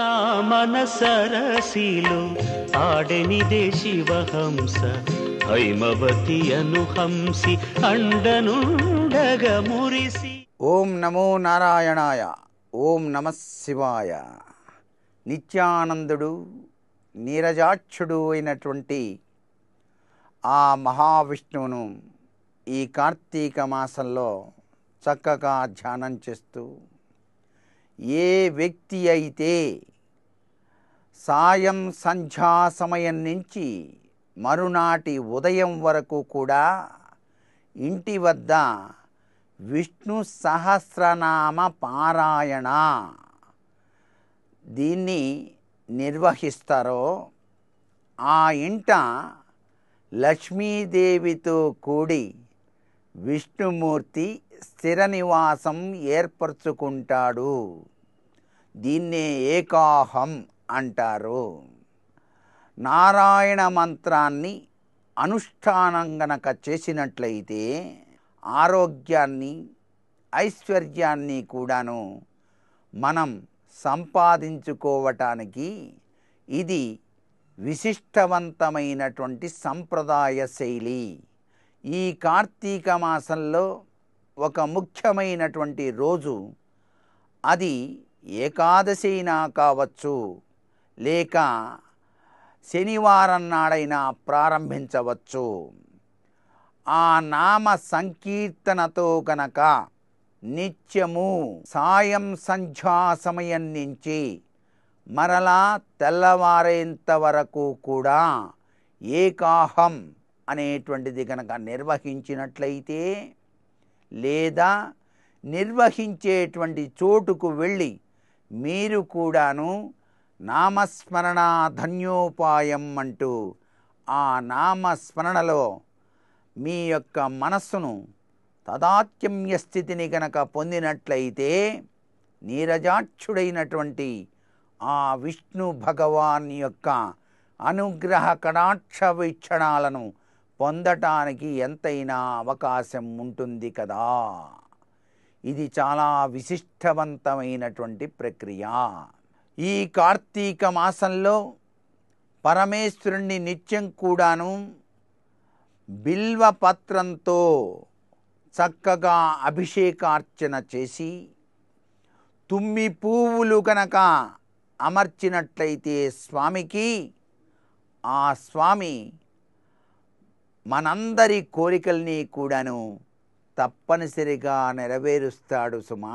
నా మనసరసిలో ఆడనిదే శివహంస హైమవతి అనుహంసి అండనుండగ మురిసి. ఓం నమో నారాయణాయ ఓం నమ శివాయ. నిత్యానందుడు నీరజాక్షుడు అయినటువంటి ఆ మహావిష్ణువును ఈ కార్తీక మాసంలో చక్కగా ధ్యానం చేస్తూ ఏ వ్యక్తి అయితే సాయం సంధ్యా సమయం నుంచి మరునాటి ఉదయం వరకు కూడా ఇంటి వద్ద విష్ణు సహస్రనామ పారాయణ. దీన్ని నిర్వహిస్తారో ఆ ఇంట లక్ష్మీదేవితో కూడి విష్ణుమూర్తి స్థిర నివాసం ఏర్పరచుకుంటాడు. దీన్నే ఏకాహం అంటారు. నారాయణ మంత్రాన్ని అనుష్ఠానం గనక చేసినట్లయితే ఆరోగ్యాన్ని ఐశ్వర్యాన్ని కూడాను మనం సంపాదించుకోవటానికి ఇది విశిష్టవంతమైనటువంటి సంప్రదాయ శైలి. ఈ కార్తీక మాసంలో ఒక ముఖ్యమైనటువంటి రోజు అది ఏకాదశైనా కావచ్చు లేక శనివారం నాడైనా ప్రారంభించవచ్చు. ఆ నామ సంకీర్తనతో గనక నిత్యము సాయం సంధ్యా సమయం నుంచి మరలా తెల్లవారేంత వరకు కూడా ఏకాహం అనేటువంటిది కనుక నిర్వహించినట్లయితే లేదా నిర్వహించేటువంటి చోటుకు వెళ్ళి మీరు కూడాను నామస్మరణ ధన్యోపాయం అంటూ ఆ నామస్మరణలో మీ యొక్క మనస్సును తదాత్యమ్య స్థితిని గనక పొందినట్లయితే నీరజాక్షుడైనటువంటి ఆ విష్ణు భగవాన్ యొక్క అనుగ్రహ కడాక్ష వీక్షణాలను పొందటానికి ఎంతైనా అవకాశం ఉంటుంది కదా. ఇది చాలా విశిష్టవంతమైనటువంటి ప్రక్రియ. ఈ కార్తీక మాసంలో పరమేశ్వరుణ్ణి నిత్యం కూడాను బిల్వపత్రంతో చక్కగా అభిషేకార్చన చేసి తుమ్మి పువ్వులు కనుక అమర్చినట్లయితే స్వామికి ఆ స్వామి మనందరి కోరికల్ని కూడాను తప్పనిసరిగా నెరవేరుస్తాడు సుమా.